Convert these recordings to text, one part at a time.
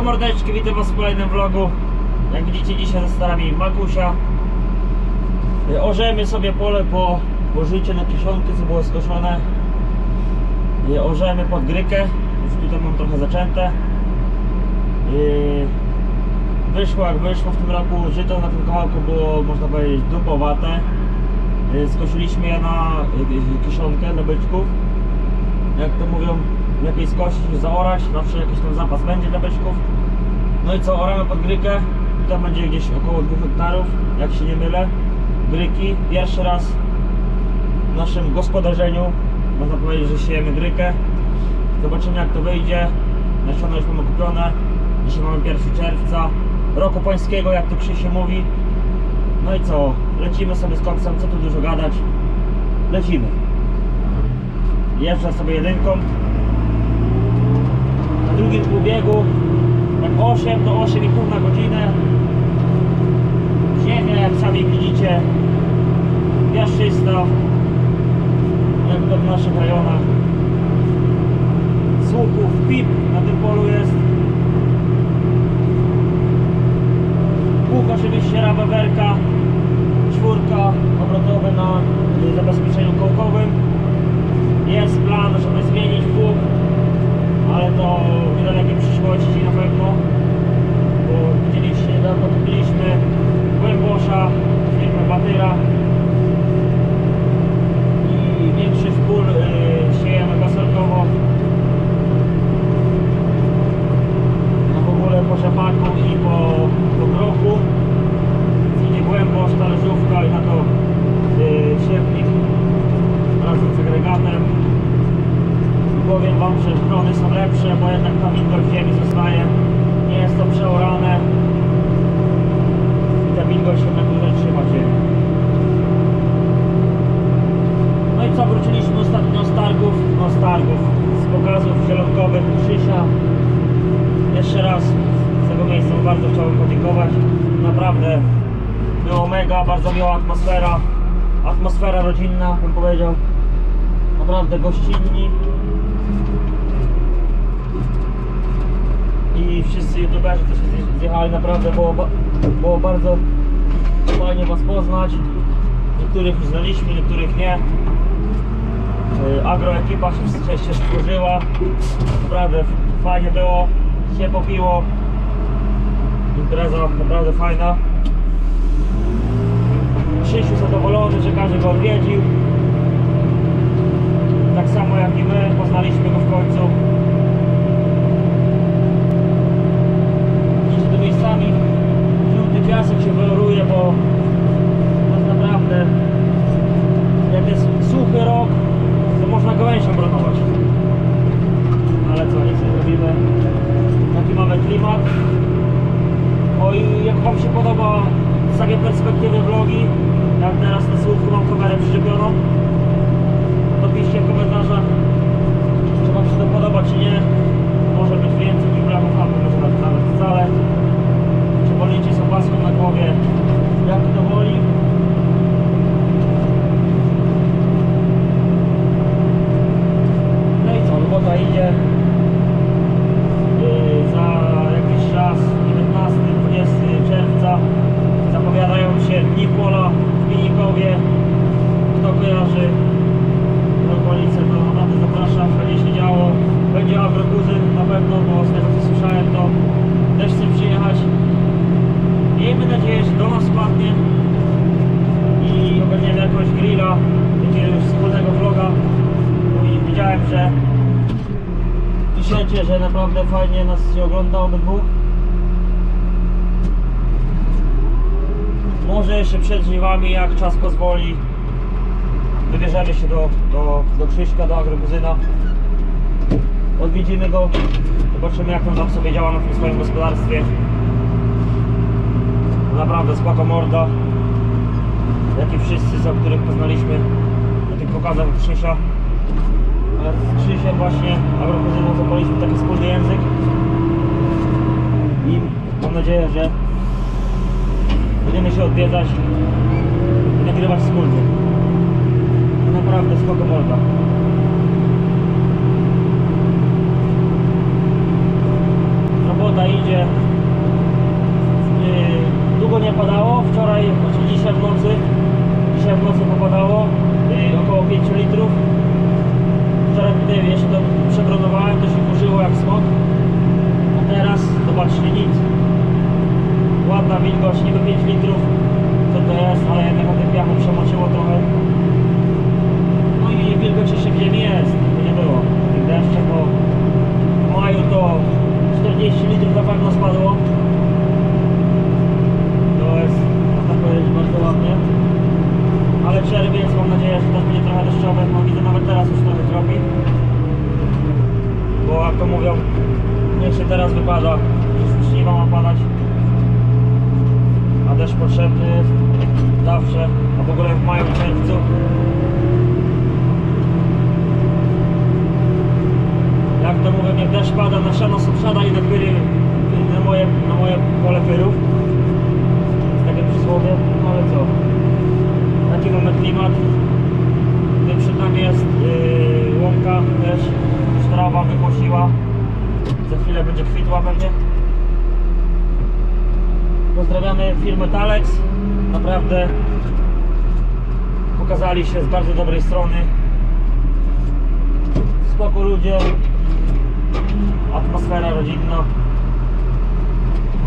Siemaneczko mordeczki, witam was w kolejnym vlogu. Jak widzicie dzisiaj ze starami Makusia. Y, Orzemy sobie pole po, po na kiszonki, co było skoszone. Y, Orzemy pod grykę Już tutaj mam trochę zaczęte. Y, Wyszło jak wyszło w tym roku Żyto na tym kawałku było można powiedzieć dupowate. Skosiliśmy je na kiszonkę dla byczków. Jak to mówią, lepiej skosić niż zaorać, zawsze jakiś tam zapas będzie dla beczków. No i co, oramy pod grykę, tam będzie gdzieś około 2 hektarów, jak się nie mylę, gryki. Pierwszy raz w naszym gospodarzeniu, można powiedzieć, że siejemy grykę. Zobaczymy jak to wyjdzie, nasiona już mamy kupione, dzisiaj mamy 1 czerwca, roku pańskiego, jak to Krzysie mówi. No i co, lecimy sobie z koksem, co tu dużo gadać, lecimy. Jeżdżę sobie jedynką. Na drugim półbiegu, jak 8 to 8,5 na godzinę. Ziemia, jak sami widzicie, piaszczysta, jak to w naszych rejonach. Słupów, pip na tym polu jest. Pług oczywiście rabewerka, czwórka obrotowy na zabezpieczeniu kołkowym. Jest plan, żeby zmienić pług, ale to w niedalekiej przyszłości na pewno, bo widzieliście, niedawno kupiliśmy głębosza firmy Batyra i większość pól y, siejemy gaselkowo. No w ogóle po rzepaku i po, po grochu idzie głębosz, talerzówka i na to y, siewnik razem z agregatem. I powiem Wam, że brony są lepsze, bo jednak tam wilgoć ziemi zostaje. Nie jest to przeorane. I ta wilgoć jednak dłużej trzyma ziemię. No i co, wróciliśmy ostatnio z targów, no z targów, z pokazów zielonkowych Krzysia. Jeszcze raz z tego miejsca bardzo chciałbym podziękować. Naprawdę było mega, bardzo miła atmosfera. Atmosfera rodzinna, bym powiedział. Naprawdę gościnni. I wszyscy youtuberzy, co się zje- zjechali, naprawdę było, było bardzo fajnie Was poznać. Niektórych już znaliśmy, niektórych nie. Y, Agroekipa się, się, się stworzyła. Naprawdę fajnie było, się popiło. Impreza naprawdę fajna. Krzysiu zadowolony, że każdy go odwiedził. Tak samo jak i my, poznaliśmy go w końcu. Widzicie, miejscami żółty piasek się wyloruje, bo tak naprawdę jak jest suchy rok, to można gałęzią bronować. Ale co, nic nie zrobimy. Taki mamy klimat. O i jak Wam się podoba z takiej perspektywy vlogi, jak teraz na słupku mam kamerę przyczepioną, to piszcie w komentarzach, czy Wam się to podoba, czy nie. Może być więcej niż bramów, albo może nawet wcale. Czy wolicie z opaską na głowie, jak to woli. No i co, robota idzie. Yy, za jakiś czas, 19-20 czerwca, zapowiadają się dni pola w Minikowie. Kto kojarzy te okolice, to naprawdę zapraszam, będzie się działo. Będzie agrokuzyn na pewno, bo z tego co słyszałem, to też chcę przyjechać. Miejmy nadzieję, że do nas spadnie i ogarniemy jakąś grilla, jakiegoś wspólnego vloga. Bo Widziałem, że piszecie, że naprawdę fajnie nas się ogląda obydwu. Może jeszcze przed żniwami, jak czas pozwoli, wybierzemy się do, do, do Krzyśka, do agrobuzyna. Odwiedzimy go, zobaczymy jak on tam sobie działa na tym swoim gospodarstwie. Naprawdę spoko morda. Jak i wszyscy, za których poznaliśmy na tych pokazach Krzysia. Z Krzysiem właśnie agrobuzyną zapaliśmy taki wspólny język. I mam nadzieję, że będziemy się odwiedzać i nagrywać wspólnie. Naprawdę spoko morda. Wilgoć niby 5 litrów, co to jest, ale na tym piachu przemoczyło trochę. No i wilgoć jeszcze w ziemi jest, to nie było. Tych deszczy, bo w maju to 40 litrów na pewno spadło. To jest, można powiedzieć, bardzo ładnie. Ale czerwiec, mam nadzieję, że też będzie trochę deszczowy. No widzę nawet teraz już trochę drogi. Bo jak to mówią, niech się teraz wypada, już żniwa ma padać. A deszcz potrzebny jest zawsze, a w ogóle w maju, czerwcu. Jak to mówią, jak deszcz pada na siano sąsiada i na pyry, na moje, na moje pole pyrów. Jest takie przysłowie, no ale co? Taki mamy klimat. Tutaj przed nami jest yy, łąka też, już trawa wykosiła. Za chwilę będzie kwitła pewnie. Pozdrawiamy firmę Talex. Naprawdę pokazali się z bardzo dobrej strony. Spoko ludzie. Atmosfera rodzinna.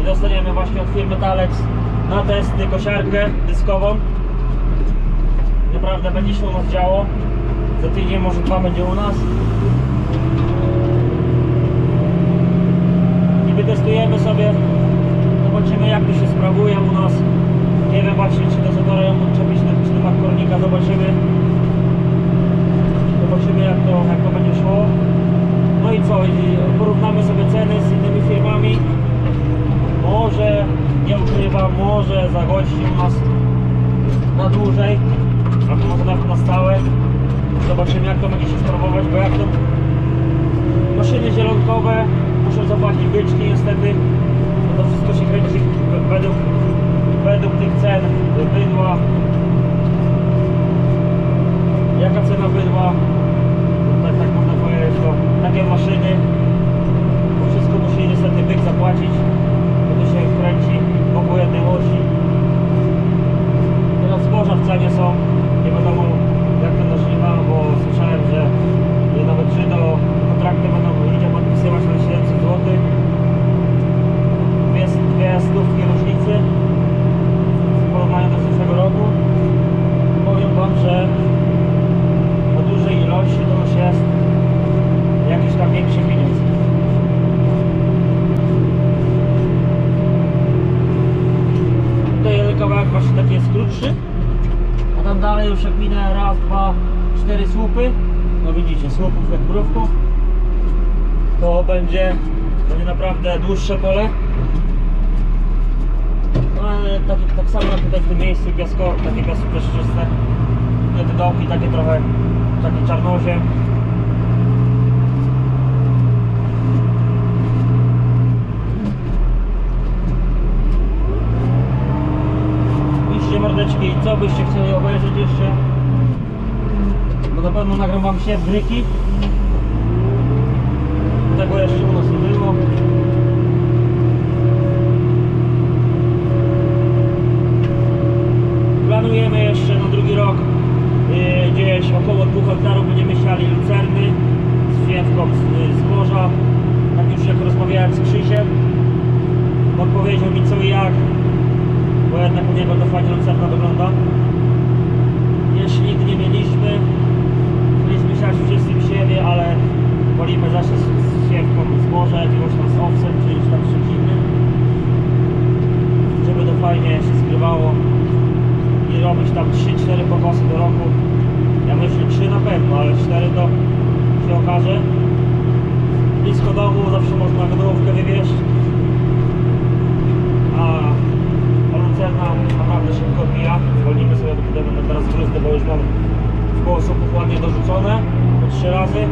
I dostaniemy właśnie od firmy Talex na testy kosiarkę dyskową. Naprawdę będzie się u nas działo. Za tydzień może dwa będzie u nas. I wytestujemy sobie. Zobaczymy jak to się sprawuje u nas. Nie wiem właśnie czy to zatorem czepić czy do makornika. Zobaczymy. Zobaczymy jak to, jak to będzie szło. No i co? I porównamy sobie ceny z innymi firmami. Może, nie ukrywam, może zagości u nas na dłużej, albo może nawet na stałe. Zobaczymy jak to będzie się sprawować, bo jak to maszyny zielonkowe muszą zapłacić byczki niestety, to wszystko się kręci we- według, według tych cen bydła. Jaka cena bydła? Tak, tak można powiedzieć, to takie maszyny, bo wszystko musi niestety byk zapłacić, bo to się kręci wokół jednej osi. Teraz zboża w cenie są, nie wiadomo jak to na żniwa, bo słyszałem, że nawet Żydo kontrakty będą ludzie podpisywać na 700 zł. Dwie, dwie stówki różnicy w porównaniu do zeszłego roku. Powiem Wam, że na dużej ilości to już jest jakiś tam większy pieniądz. Tutaj jeden kawałek właśnie taki jest krótszy, a tam dalej już jak minę raz, dwa, cztery słupy, no widzicie, słupów jak mrówków, to będzie, będzie naprawdę dłuższe pole. No ale tak, tak samo jak tutaj w tym miejscu piasko, takie piaski przeszczyste, te te dołki takie trochę, takie czarnozie. Mordeczki, co byście chcieli obejrzeć jeszcze? Bo na pewno nagram wam się bryki. Tego jeszcze u nas nie było. Planujemy jeszcze na drugi rok yy, gdzieś około 2 hektarów będziemy siali lucerny z siewką z, z morza. Tak już jak rozmawiałem z Krzysiem, odpowiedział mi co i jak, bo jednak u niego to fajnie lucerna wygląda. Jeszcze nigdy nie mieliśmy. Chcieliśmy siać wszyscy w siebie, ale wolimy zasiać z, z siewką z morza, jakiegoś tam z owsem, czy już tam z czymś innym. Żeby to fajnie się skrywało i robić tam 3-4 pokosy do roku. Ja myślę 3 na pewno, ale 4 to się okaże. Blisko domu zawsze można godowkę wywieźć. A lucerna naprawdę szybko mija. Zwolnimy sobie, to będę teraz gruzdy, bo już mam w koło słupów ładnie dorzucone. Po 3 razy. Yy,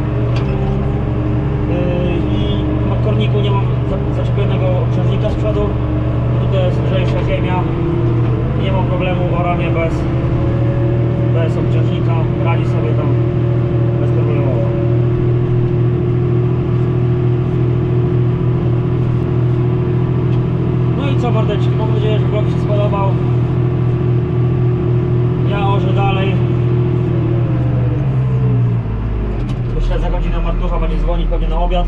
I na korniku nie mam za- zaczepionego obciążnika z przodu. Tutaj jest lżejsza ziemia. Nie mam problemu oranie bez, bez obciążnika. Radzi sobie tam bezproblemowo. No i co mordeczki, mam nadzieję, że vlog się spodobał. Ja orzę dalej. Myślę, że za godzinę Dzwonić pewnie na obiad.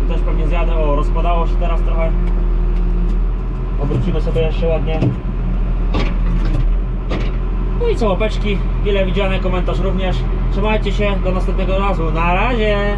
Tu też pewnie zjadę. O, rozpadało się teraz trochę. Obrócimy sobie jeszcze ładnie. No i co, łapeczki, ile widziane, komentarz również. Trzymajcie się, do następnego razu. Na razie!